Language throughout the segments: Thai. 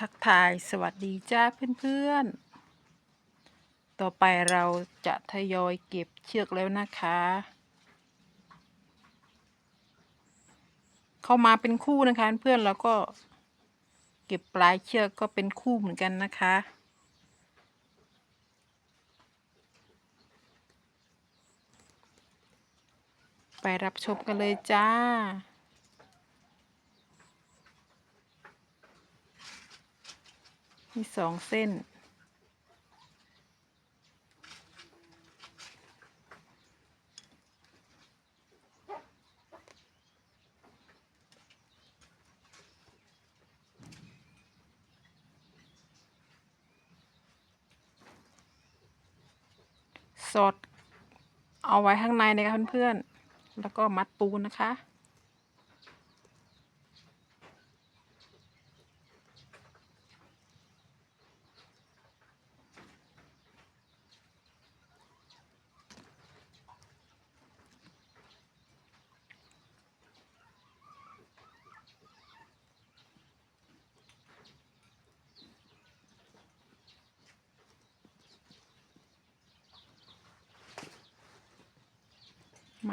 ทักทายสวัสดีจ้าเพื่อนๆ ต่อไปเราจะทยอยเก็บเชือกแล้วนะคะ เข้ามาเป็นคู่นะคะเพื่อนแล้วก็เก็บปลายเชือกก็เป็นคู่เหมือนกันนะคะไปรับชมกันเลยจ้า มีสองเส้น สอดเอาไว้ข้างในนะคะเพื่อนๆ แล้วก็มัดปูนะคะ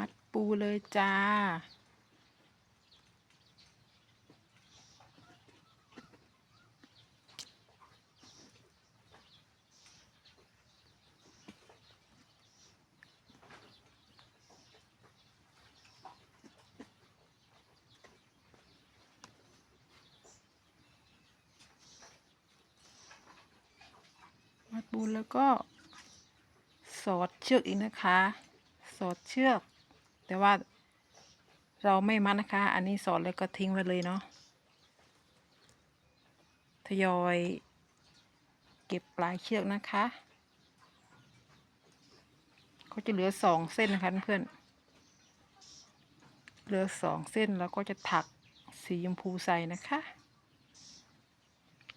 มัดปูเลยจ้า มัดปูแล้วก็สอดเชือกอีกนะคะ สอดเชือก แต่ว่าเราไม่มัดนะคะ อันนี้สอดแล้วก็ทิ้งไว้เลยเนาะทยอยเก็บปลายเชือกนะคะเขาจะเหลือสองเส้นนะคะเพื่อนเหลือสองเส้นแล้วก็จะถักสีชมพูใส่นะคะ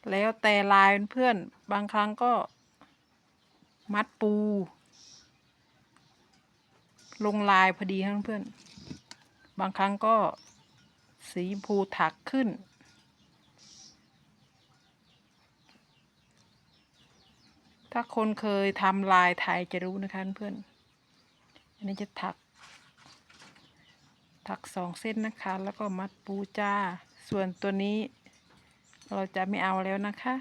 แล้วแต่ลายเพื่อนบางครั้งก็มัดปู ลงลายพอดีครับเพื่อนบางครั้งก็สีชมพูถักขึ้น ถ้าคนเคยทำลายไทยจะรู้นะคะเพื่อน อันนี้จะถัก ถักสองเส้นนะคะ แล้วก็มัดปูจ้า ส่วนตัวนี้เราจะไม่เอาแล้วนะคะ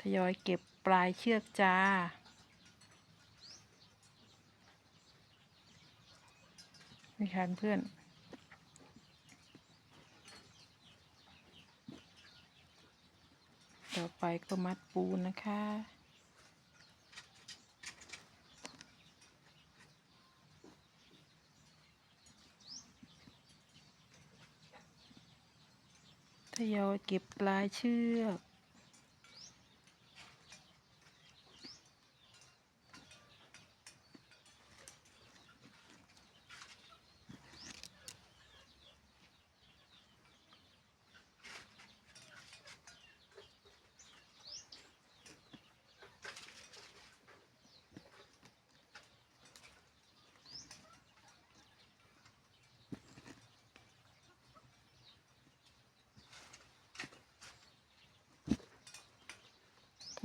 ทยอยเก็บปลายเชือกจ้า นี่ค่ะเพื่อนต่อไปก็มัดปูนะคะทยอยเก็บปลายเชือก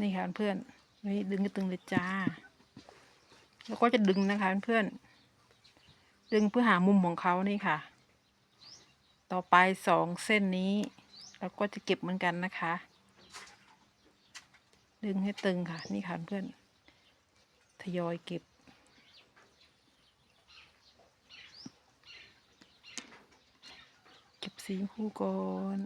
นี่ค่ะเพื่อนนี่ดึงกระตึงเลยจ้า แล้วก็จะดึงนะคะเพื่อนดึงเพื่อหามุมของเขานี่ค่ะ ต่อไปสองเส้นนี้เราก็จะเก็บเหมือนกันนะคะ ดึงให้ตึงค่ะ นี่ค่ะเพื่อน ทยอยเก็บเก็บสีชมพูก่อน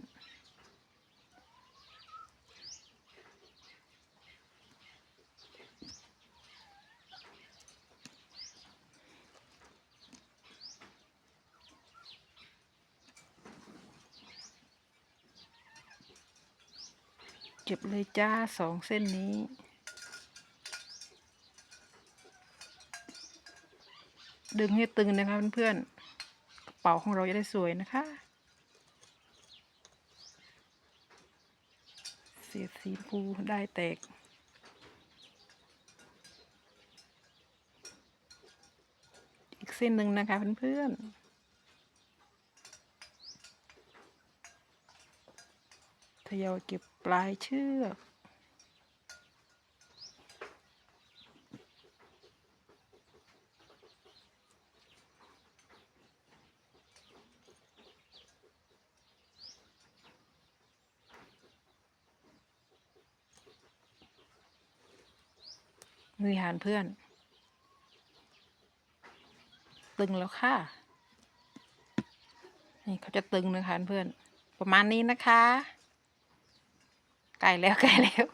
เก็บเลยจ้าสองเส้นนี้ ดึงให้ตึงนะคะเพื่อนๆกระเป๋าของเราจะได้สวยนะคะเสียดสีชมพูได้แตกอีกเส้นหนึ่งนะคะเพื่อนๆ ยอยเก็บปลายเชือกมือหารเพื่อน ตึงแล้วค่ะ นี่เขาจะตึงนะคะเพื่อน ประมาณนี้นะคะ ไกลแล้วไกลแล้ว